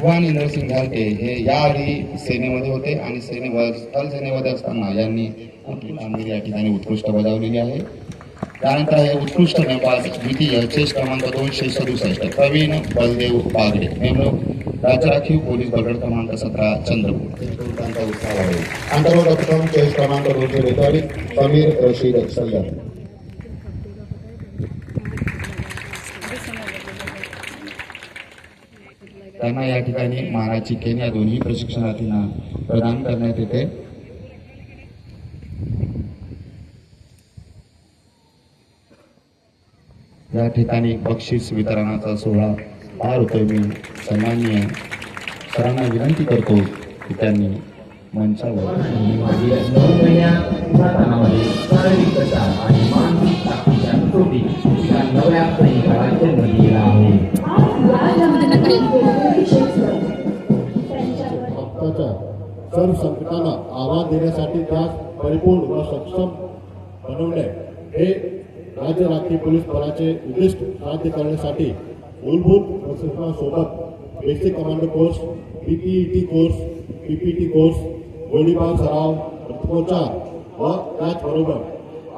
भवानी इंद्रसिंग घालके हे याआधी सेनेमध्ये होते आणि सेने स्थल सेनेमध्ये असताना यांनी मोठी कामगिरी या ठिकाणी उत्कृष्ट बजावलेली आहे. त्यानंतर आहे उत्कृष्ट नेपाळ द्वितीय चेस क्रमांक दोनशे सदुसष्ट प्रवीण बलदेव बागडे नेमणूक राज्य राखीव पोलीस बलगड क्रमांक सतरा चंद्रपूर. त्यांचा उत्साह आहे अंतर्गत क्रमांक दोनशे बेचाळीस समीर रशीद सय्यद त्यांना या ठिकाणी मानाची केन या दोन्ही प्रशिक्षणार्थींना प्रदान करण्यात येते. या ठिकाणी बक्षीस वितरणाचा सोहळा पार होतोय. मी सन्माननीय सरांना विनंती करतो की त्यांनी मंचावर आणि मानसिक ताकदीच्या कसोटी नव्या सैनिकाला जन्म दिला आहे. सर्व संकटाला आवाज देण्यासाठी त्यास परिपूर्ण व सक्षम बनवणे हे राज्य राखीव पोलीस बलाचे उद्दिष्ट साध्य करण्यासाठी मूलभूत प्रशिक्षणासोबत basic commando course PPET course PPT course गोळीबार सराव प्रतिमोचार व त्याचबरोबर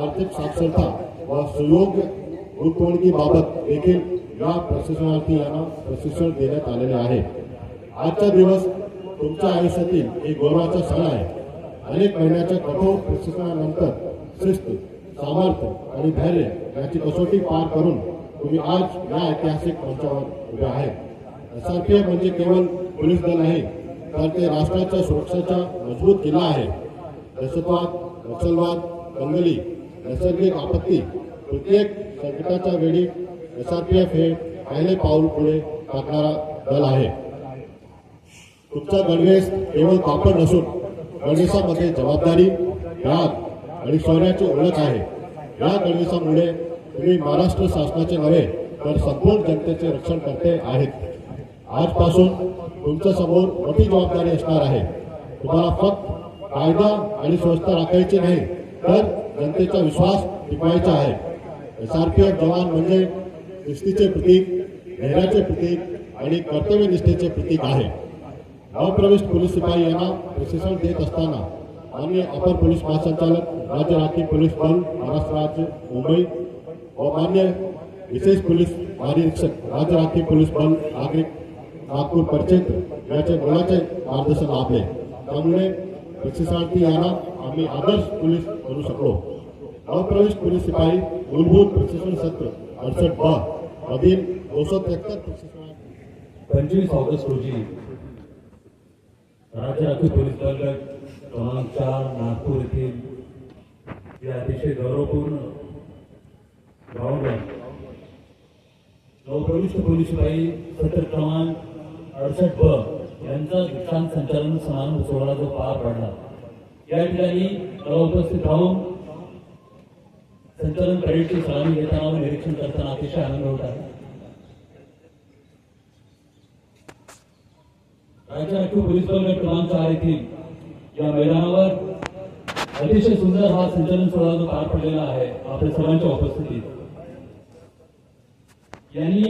आर्थिक साक्षरता व सुयोग्य गुंतवणुकीबाबत देखील या प्रशिक्षणार्थी यांना प्रशिक्षण देण्यात आलेले आहे. आजचा दिवस तुमच्या आयुष्यातील एक गौरवाचा सण आहे. अनेक महिन्याच्या कठोर प्रशिक्षणानंतर शिस्त सामर्थ्य आणि धैर्य याची कसोटी पार करून तुम्ही आज या ऐतिहासिक मंचावर उभे आहेत एस आर पी एफ म्हणजे केवळ पोलीस दल नाही तर ते राष्ट्राच्या सुरक्षेचा मजबूत किल्ला आहे. दहशतवाद नक्षलवाद दंगली नैसर्गिक आपत्ती प्रत्येक संकटाच्या वेळी एस आर पी एफ हे पहिले पाऊल पुढे टाकणारा दल आहे. तुमचा गणवेश केवळ कापड नसून गणवेशामध्ये जबाबदारी राग आणि शौर्याची ओळख आहे. या गणवेशामुळे तुम्ही महाराष्ट्र शासनाचे नव्हे तर संपूर्ण जनतेचे रक्षण करते आहेत. आजपासून तुमच्यासमोर मोठी जबाबदारी असणार आहे. तुम्हाला फक्त कायदा आणि स्वच्छता राखायची नाही तर जनतेचा विश्वास टिकवायचा आहे. एस आर पी एफ जवान म्हणजे शिस्तीचे प्रतीक धैर्याचे प्रतीक आणि कर्तव्यनिष्ठेचे प्रतीक आहे. नवप्रविष्ट पोलीस सिपाही यांना प्रशिक्षण देत असताना अपर पोलीस महासंचालक, राज्य राखीव पोलीस बल महाराष्ट्र राज्य, मुंबई व मान्य विशेष पोलीस महानिरीक्षक, राज्य राखीव पोलीस बल नागरिक, नागपूर मोलाचे मार्गदर्शन लाभले. त्यामुळे प्रशिक्षणार्थी यांना आदर्श पोलीस करू शकलो. नवप्रविष्ट पोलीस सिपाही, मूलभूत प्रशिक्षण सत्र, अडसठ ब, मधील दोनशे त्र्याहत्तर प्रशिक्षणार्थी. पंचवीस ऑगस्ट रोजी राज्य राखीव पोलीस दल क्रमांक चार नागपूर येथील या अतिशय गौरवपूर्ण ग्राउंडवर. नवप्रविष्ट पोलीस शिपाई सत्र क्रमांक अडसष्ट ब यांचा दीक्षांत संचालन समारंभ सोहळा जो पार पडला. या ठिकाणी उपस्थित राहून संचालन परेडची सलामी घेताना व निरीक्षण करताना अतिशय आनंद होत आहे. त्यांच्या राखीव पोलीस बल गट क्रमांक चार येथील या मैदानावर अतिशय सुंदर हा संचलन सोहळा जो पार पडलेला आहे आपल्या सर्वांच्या उपस्थितीत. यांनी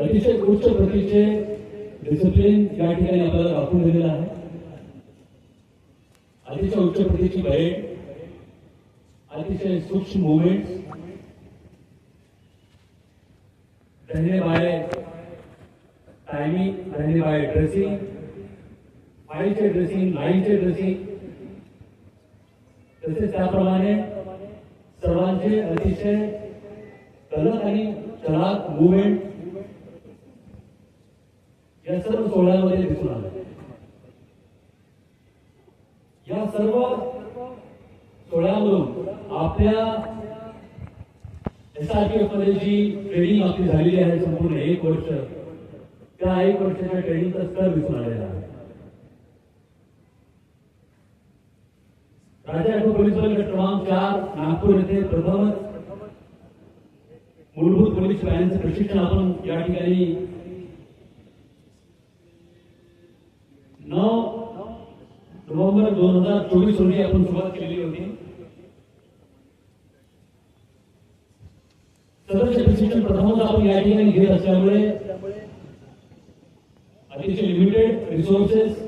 अतिशय उच्च प्रतीचे डिसिप्लिन या ठिकाणी आपल्याला दाखवून दिलेलं आहे. अतिशय उच्च प्रतीची भेट अतिशय सूक्ष्म मुवमेंट रहने बाय टायमिंग रहने बाय ड्रेसिंग फाईलचे ड्रेसिंग लाईनचे ड्रेसिंग तसेच त्याप्रमाणे सर्वांचे अतिशय कलक आणि चलाक मुवमेंट या सर्व सोहळ्यामध्ये दिसून आलं. या सर्व सोहळ्यामधून आपल्या एस आर पी एफमध्ये जी ट्रेनिंग आपली झालेली आहे संपूर्ण एक वर्ष त्या एक वर्षाच्या ट्रेनिंगचा स्तर दिसून आलेला आहे. राज्य पोलीस बल क्रमांक चार नागपूर येथे मूलभूत पोलीस शिपायांचे प्रशिक्षण आपण या ठिकाणी नऊ दोन हज़ार चोवीस रोजी आपण सुरुवात होती। सदरचे प्रशिक्षण प्रथमच अतिशय लिमिटेड रिसोर्सेस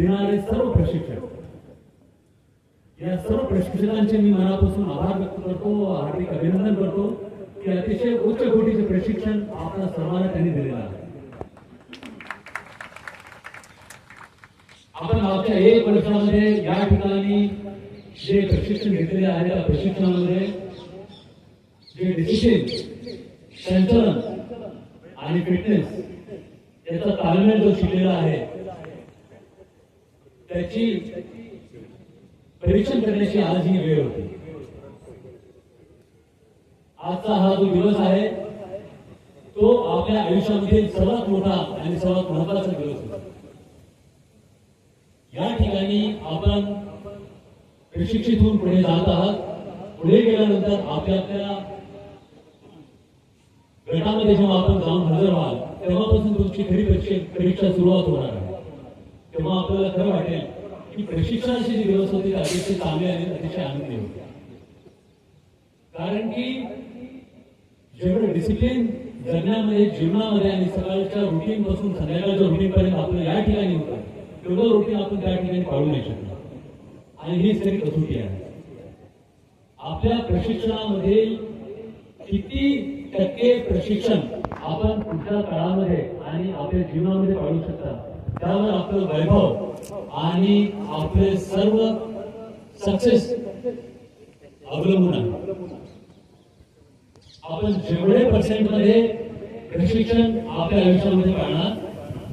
देणारे सर्व प्रशिक्षक. या सर्व प्रशिक्षकांचे मी मनापासून आभार व्यक्त करतो हार्दिक अभिनंदन करतो की अतिशय उच्च कोटीचे प्रशिक्षण आपल्या सर्वांना त्यांनी दिलेलं आहे. आपण मागच्या एक वर्षामध्ये या ठिकाणी जे प्रशिक्षण घेतलेले आहे त्या प्रशिक्षणामध्ये जे डिसिप्लिन संचलन आणि फिटनेस याचा ताळमेळ जो शिकलेला आहे त्याची परीक्षण करण्याची आज ही वेळ होती. आजचा हा जो दिवस आहे तो आपल्या आयुष्यामध्ये सर्वात मोठा आणि सर्वात महत्त्वाचा दिवस होता. या ठिकाणी आपण प्रशिक्षित होऊन पुढे जात आहात. पुढे गेल्यानंतर आपल्या आपल्या गटामध्ये जेव्हा आपण जाऊन हजर व्हाल तेव्हापासून तुमची खरी परीक्षा परीक्षा सुरुवात होणार आहे. तेव्हा आपल्याला खरं वाटेल की प्रशिक्षणाशी जी दिवस होते अतिशय चांगले आणि अतिशय आनंदी होते. कारण की जेवढं डिसिप्लिन जगण्यामध्ये जीवनामध्ये आणि सकाळच्या रुटीन पासून संध्याकाळच्या रुटीन पर्यंत आपलं या ठिकाणी होतं तेवढं रुटीन आपण त्या ठिकाणी पाळू नाही शकतो आणि ही सगळी कसोटी आहे. आपल्या प्रशिक्षणामध्ये किती टक्के प्रशिक्षण आपण पुढच्या काळामध्ये आणि आपल्या जीवनामध्ये पाळू शकता त्यावर आपलं वैभव आणि आपले सर्व सक्सेस अवलंबून आहे. आपण जेवढे पर्सेंटमध्ये प्रशिक्षण आपल्या आयुष्यामध्ये पाळणार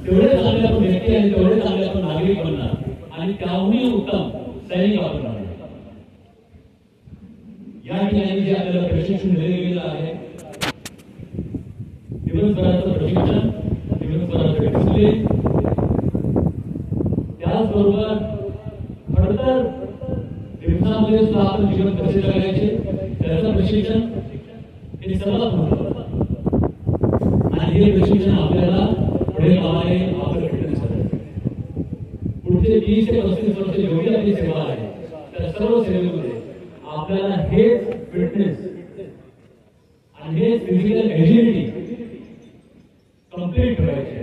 तेवढे चांगले आपण व्यक्ती आणि तेवढे चांगले आपण नागरिक बनणार आणि त्याहूनही उत्तम सैनिक आपण बनणार. या ठिकाणी जे आपल्याला प्रशिक्षण दिले गेलेलं आहे दिवसभराचं प्रशिक्षण दिवसभराचं डिसिप्लिन त्याचबरोबर खडतर दिवसामध्ये सुद्धा आपण जीवन कसे जगायचे त्याचं प्रशिक्षण हे सर्वात महत्वाचं आणि हे प्रशिक्षण आपल्याला पुढे लावायला आपलं फिटनेस पुढचे वीस ते पस्तीस वर्ष जेवढी आपली सेवा आहे त्या सर्व सेवेमध्ये आपल्याला हेच फिटनेस आणि हेच फिजिकल एजिलिटी कंप्लीट ठेवायचे.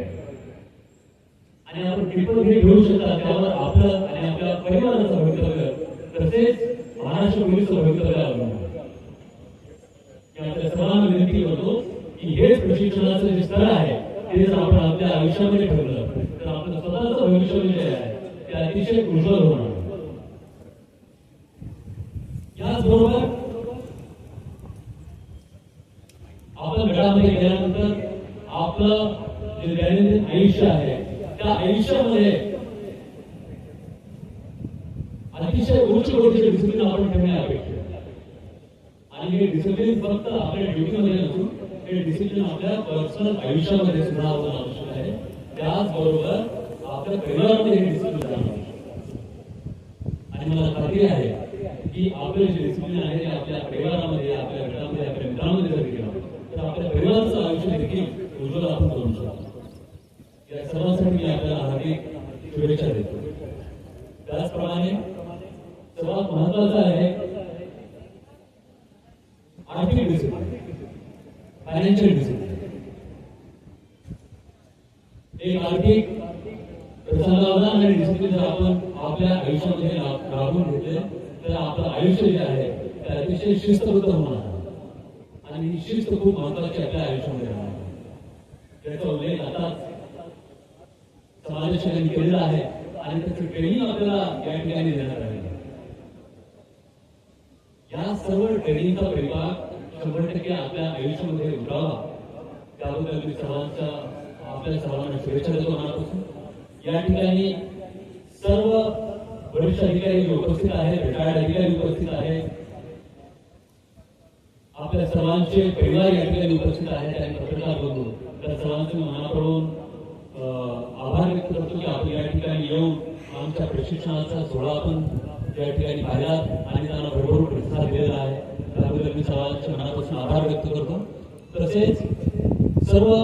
आणि आपण टिपल हे घेऊ शकता. त्यावर आपलं आणि आपल्या परिवाराचं भवितव्य तसेच महाराष्ट्र पोलीसचं भवितव्य आपल्या सर्वांना विनंती करतो की हेच प्रशिक्षणाचं जे स्तर आहे ते जर आपण आपल्या आयुष्यामध्ये ठेवलं तर आपलं स्वतःच भविष्य जे आहे ते अतिशय उज्ज्वल होणार. याचबरोबर आपण गटामध्ये गेल्यानंतर आपलं जे दैनंदिन आयुष्य आहे त्या आयुष्यामध्ये अतिशय उच्च कोटीचे डिसिप्लिन आपण ठेवणे अपेक्षित आणि हे डिसिप्लिन फक्त आपल्या ड्युटीमध्ये नसून हे डिसिप्लिन आपल्या पर्सनल आयुष्यामध्ये सुद्धा आपण आवश्यक आहे. त्याचबरोबर आपल्या परिवारामध्ये हे डिसिप्लिन आणि मला खात्री आहे की आपले जे डिसिप्लिन आहे ते आपल्या परिवारामध्ये आपल्या गटामध्ये आपल्या मित्रांमध्ये जर केलं तर आपल्या परिवाराचं आयुष्य देखील उज्ज्वल आपण करू शकतो या सर्वांसाठी मी आपल्याला हार्दिक शुभेच्छा देतो त्याचप्रमाणे सर्वात महत्वाचं आहे आर्थिक डिसिप्लिन फायनान्शियल डिसिप्लिन एक आर्थिक समाधान आणि डिसिप्लिन जर आपण आपल्या आयुष्यामध्ये रा- राबवून घेतले तर आपलं आयुष्य जे आहे ते अतिशय शिस्तबद्ध होणार? आणि ही शिस्त खूप महत्वाची आपल्या आयुष्यामध्ये राहणार त्याचा उल्लेख आता समाजसेवांनी केलेला आहे आणि त्याचं ट्रेनिंग आपल्याला या ठिकाणी देणार आहे या सर्व ट्रेनिंगचा परिपाक शंभर टक्के आपल्या आयुष्यामध्ये उतरावा त्याबद्दल मी सर्वांचा आपल्या सर्वांना शुभेच्छा देतो मनापासून. या ठिकाणी सर्व वरिष्ठ अधिकारी उपस्थित आहेत रिटायर्ड अधिकारी उपस्थित आहेत आपल्या सर्वांचे परिवार या ठिकाणी उपस्थित आहेत आणि पत्रकार बंधू त्या सर्वांचे मनाकडून आभार व्यक्त करतो की आपण या ठिकाणी येऊन आमच्या प्रशिक्षणाचा सोहळा आपण या ठिकाणी पाहिला आणि त्यांना भरभरून प्रतिसाद दिलेला आहे. त्याबद्दल मी सर्वांचे मनापासून आभार व्यक्त करतो. तसेच सर्व